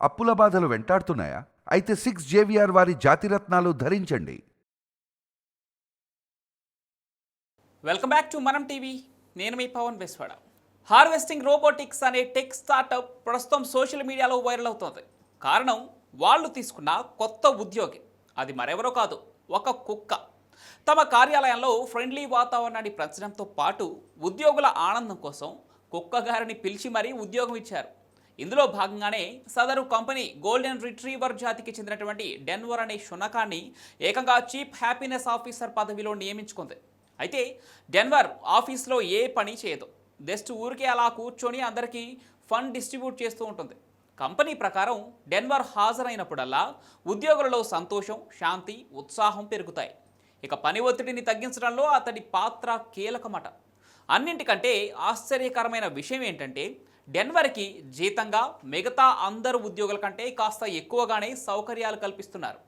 అప్పుల బాధలు వెంటాడుతున్నాయా? అయితే సిక్స్ జేవిఆర్ వారి జాతిరత్నాలు ధరించండి. Welcome back to Manam TV నేను మీ పవన్ బెస్వాడ. హార్వెస్టింగ్ రోబోటిక్స్ అనే టెక్ స్టార్టప్ ప్రస్తుతం సోషల్ మీడియాలో వైరల్ అవుతోంది. కారణం వాళ్ళు తీసుకున్న కొత్త ఉద్యోగి. అది మరెవరో కాదు ఒక కుక్క. తమ కార్యాలయంలో ఫ్రెండ్లీ వాతావరణాన్ని పెంచడంతో పాటు ఉద్యోగుల ఆనందం కోసం కుక్క గారిని పిలిచి మరీ ఉద్యోగం ఇచ్చారు. ఇందులో భాగంగానే సదరు కంపెనీ గోల్డెన్ రిట్రీవర్ జాతికి చెందినటువంటి డెన్వర్ అనే శునకాన్ని ఏకంగా చీఫ్ హ్యాపీనెస్ ఆఫీసర్ పదవిలో నియమించుకుంది. అయితే డెన్వర్ ఆఫీస్లో ఏ పని చేయదు. జస్ట్ ఊరికే అలా కూర్చొని అందరికీ ఫండ్ డిస్ట్రిబ్యూట్ చేస్తూ ఉంటుంది. కంపెనీ ప్రకారం డెన్వర్ హాజరైనప్పుడల్లా ఉద్యోగులలో సంతోషం శాంతి ఉత్సాహం పెరుగుతాయి. ఇక పని ఒత్తిడిని తగ్గించడంలో అతడి పాత్ర కీలకమట. అన్నింటికంటే ఆశ్చర్యకరమైన విషయం ఏంటంటే డెన్వర్కి జీతంగా మిగతా అందరు ఉద్యోగుల కంటే కాస్త ఎక్కువగానే సౌకర్యాలు కల్పిస్తున్నారు.